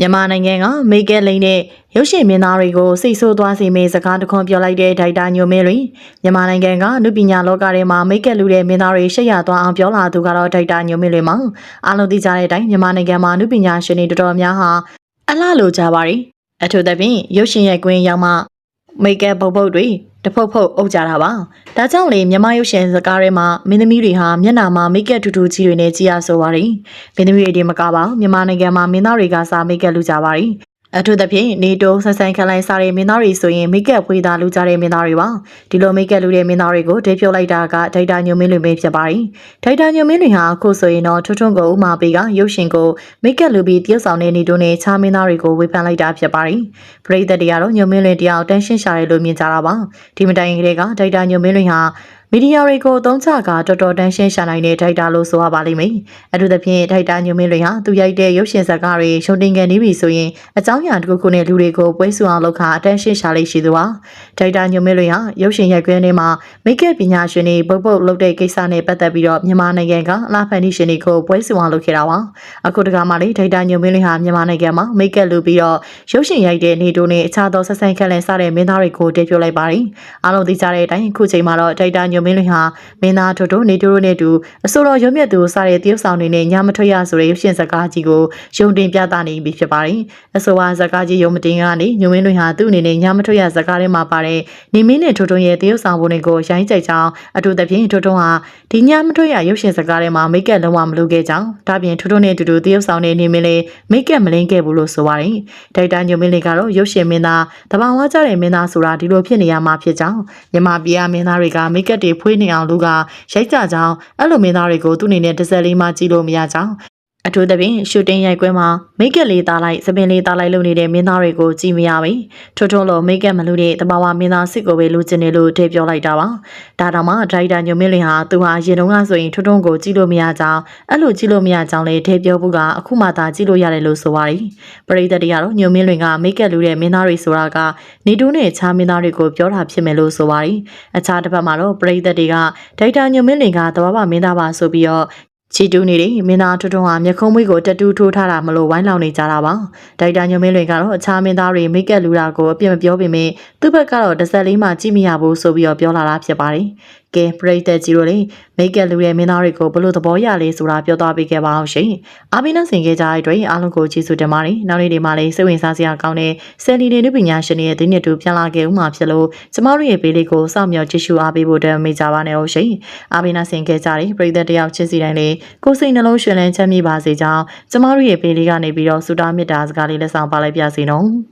မြန်မာနိုင်ငံကမေကက်လိန်နဲ့ရုပ်ရှင်မင်းသားတွေကိုစိတ်ဆိုးသွားစေမယ့်စကားတစ်ခွန်းပြောလိုက်တဲ့ဒိုက်တာညိုမင်းတွင်မြန်မာနိုင်ငံကနုပညာလောကထဲမှာမေကက်လူတဲ့မင်းသားတွေရှက်ရသွားအောင်ပြောလာသူကတော့ဒိုက်တာညိုမင်းတွင်မှာအားလုံးသိကြတဲ့အတိုင်းမြန်မာနိုင်ငံမှာနုပညာရှင်တွေတော်တော်များဟာအလှလိုကြပါရီအထူးသဖြင့်ရုပ်ရှင်ရဲ့ကွင်းရောက်မှမေကက်ပုတ်ပုတ်တွေ တဖုတ်ဖုတ်အုပ်ကြတာပါဒါကြောင့်လေမြန်မာရုပ်ရှင်စကားထဲမှာမင်းသမီးတွေဟာမျက်နှာမှာမေကက်ထူထူကြီးတွေနဲ့ကြည့်ရဆိုပါရီမင်းသမီးတွေဒီမကပါဘူးမြန်မာနိုင်ငံမှာမင်းသားတွေကစာမိတ်ကပ်လူကြပါရီ အထူးသဖြင့်နေတိုးဆန်ဆန်ခန်လိုက်စားတဲ့မင်းသားတွေဆိုရင်မိတ်ကပ်ဖွေးသားလူကြတဲ့မင်းသားတွေပါဒီလိုမိတ်ကပ်လူတဲ့မင်းသားတွေကိုဒေးပြုတ်လိုက်တာကဒိုက်တာညိုမင်းလွင်ပဲဖြစ်ပါရီဒိုက်တာညိုမင်းလွင်ဟာအခုဆိုရင်တော့ထွန်းထွန်းကိုဥမာပေးကရုပ်ရှင်ကိုမိတ်ကပ်လူပြီးတရုတ်ဆောင်တဲ့နေတိုးနဲ့ချားမင်းသားတွေကိုဝေဖန်လိုက်တာဖြစ်ပါရီပရိသတ်တွေကတော့ညိုမင်းလွင်တရားတန်းရှင်းရှာတယ်လို့မြင်ကြတာပါဒီမတိုင်ခင်ကလေးကဒိုက်တာညိုမင်းလွင်ဟာ မီဒီယာတွေကိုအသုံးချကတော်တော်တန်းရှင်းရှာနိုင်တဲ့ဒိုက်တာလို့ဆိုရပါလိမ့်မယ်။အထူးသဖြင့်ဒိုက်တာညိုမင်းတွေဟာသူရိုက်တဲ့ရုပ်ရှင်ဇာတ်ကားတွေရှုံတင်ကန်နေပြီဆိုရင်အကြောင်းအရာတစ်ခုခုနဲ့လူတွေကိုပွဲဆူအောင်လုပ်ခါအတန်းရှင်းရှာလိမ့်ရှိသူပါ။ဒိုက်တာညိုမင်းတွေဟာရုပ်ရှင်ရိုက်ကွင်းထဲမှာမိတ်ကပ်ပညာရှင်တွေပုတ်ပုတ်လုပ်တဲ့ကိစ္စနဲ့ပတ်သက်ပြီးတော့မြန်မာနိုင်ငံကအလားဖန်တီရှင်တွေကိုပွဲဆူအောင်လုပ်ခဲ့တာပါ။အခုတခါမှလေဒိုက်တာညိုမင်းတွေဟာမြန်မာနိုင်ငံမှာမိတ်ကပ်လူပြီးတော့ရုပ်ရှင်ရိုက်တဲ့နေတိုးနဲ့အခြားသောဆက်ဆံခက်လန်စတဲ့မင်းသားတွေကိုတည်ပြလိုက်ပါတယ်။အားလုံးသိကြတဲ့အတိုင်းအခုချိန်မှာတော့ဒိုက်တာညိုမင်းတွေဟာမင်းသားတို့တို့နေတိုးတို့နဲ့တူအစိုးရရုံးမြတ်သူစတဲ့တရုတ်ဆောင်တွေနဲ့ညမထွက်ရဆိုတဲ့ရုပ်ရှင်ဇာတ်ကားကြီးကိုယုံတင်ပြသနေပြီဖြစ်ပါတယ်။အဆိုပါဇာတ်ကားကြီးယုံမတင်ကနေညိုမင်းတွေဟာသူ့အနေနဲ့ညမထွက်ရဇာတ်ကားထဲမှာပါတဲ့နေမင်းနဲ့ထိုးထုံရဲ့တရုတ်ဆောင်ပုံတွေကိုရိုင်းကြိုက်ကြောင်းအထူးသဖြင့်ထိုးထုံဟာဒီညမထွက်ရရုပ်ရှင်ဇာတ်ကားထဲမှာမိတ်ကပ်လုံးဝမလုပ်ခဲ့ကြောင်းဒါပြင်ထိုးထုံနဲ့အတူတူတရုတ်ဆောင်တဲ့နေမင်းလေးမိတ်ကပ်မလင်းခဲ့ဘူးလို့ဆိုပါတယ်။ဒိုက်တာညိုမင်းလေးကတော့ရုပ်ရှင်မင်းသားတဘာဝကြတဲ့မင်းသားဆိုတာဒီလိုဖြစ်နေရမှာဖြစ်ကြောင်းမြန်မာပြည်အမင်းသားတွေကမိတ်ကပ်တွေဖွေးနေအောင်လူကရိုက်ကြကြောင်းအဲ့လိုမင်းသားတွေကိုသူ့အနေနဲ့တစ်စက်လေးမှကြည့်လို့မရကြောင်း အထူးသဖြင့်ရှူတင်ရိုက်ကွင်းမှာမိတ်ကက်လေးသားလိုက်သပင်လေးသားလိုက်လုပ်နေတဲ့မင်းသားတွေကိုကြည့်မရပါဘူး။ထို့ထို့လို့မိတ်ကက်မလို့တဲ့တဘာဝမင်းသားစစ်ကိုပဲလိုချင်တယ်လို့ထည့်ပြောလိုက်တာပါ။ဒါတောင်မှဒရိုက်တာညိုမင်းလင်ဟာသူဟာရင်တုန်းကဆိုရင်ထွန်းထွန်းကိုကြည့်လို့မရကြောင်းအဲ့လိုကြည့်လို့မရကြောင်းလည်းထည့်ပြောဖို့ကအခုမှသာကြည့်လို့ရတယ်လို့ဆိုပါတယ်။ပရိသတ်တွေကတော့ညိုမင်းလင်ကမိတ်ကက်လူတဲ့မင်းသားတွေဆိုတာကနေတူးနဲ့ချားမင်းသားတွေကိုပြောတာဖြစ်မယ်လို့ဆိုပါတယ်။အခြားတစ်ဖက်မှာတော့ပရိသတ်တွေကဒရိုက်တာညိုမင်းလင်ကတဘာဝမင်းသားပါဆိုပြီးတော့ ချီတူးနေတဲ့မင်းသားထွန်းထွန်းဟာမျက်ခုံးမွေးကိုတက်တူးထိုးထားတာမလို့ဝိုင်းလောင်နေကြတာပါဒိုက်တာညိုမင်းလွင်ကတော့အခြားမင်းသားတွေမိတ်ကက်လူတာကိုအပြစ်မပြောပေမဲ့သူ့ဘက်ကတော့တစ်ဆက်လေးမှကြည့်မရဘူးဆိုပြီးတော့ပြောလာတာဖြစ်ပါတယ်ကဲပရိသတ်ကြီးတို့လေမိတ်ကက်လူတဲ့မင်းသားတွေကိုဘလို့သဘောရလဲဆိုတာပြောသွားပေးခဲ့ပါအောင်ရှင်အားပေးနဲ့ဆင်ခဲ့ကြတဲ့အတွက်အားလုံးကိုကျေးဇူးတင်ပါတယ်နောက်နေ့ဒီမှာလည်းစိတ်ဝင်စားစရာကောင်းတဲ့ဆယ်လီနေနုပညာရှင်တွေရဲ့ဒီနှစ်တူပြန်လာခဲ့ဦးမှာဖြစ်လို့ကျမတို့ရဲ့ပေးလေးကိုစောင့်မျှော်ကြည့်ရှုအားပေးဖို့အတွက်မေ့ကြပါနဲ့ဟုတ်ရှင်အားပေးနဲ့ဆင်ခဲ့ကြတဲ့ပရိသတ်တယောက်ချစ်စီတိုင်းလေးကိုယ်စိတ်နှလုံးရှင်လန်းချမ်းမြေ့ပါစေကြောင်းကျမတို့ရဲ့ပေးလေးကနေပြီးတော့ဆုတောင်းမေတ္တာစကားလေးလက်ဆောင်ပါလိုက်ပါစေနော်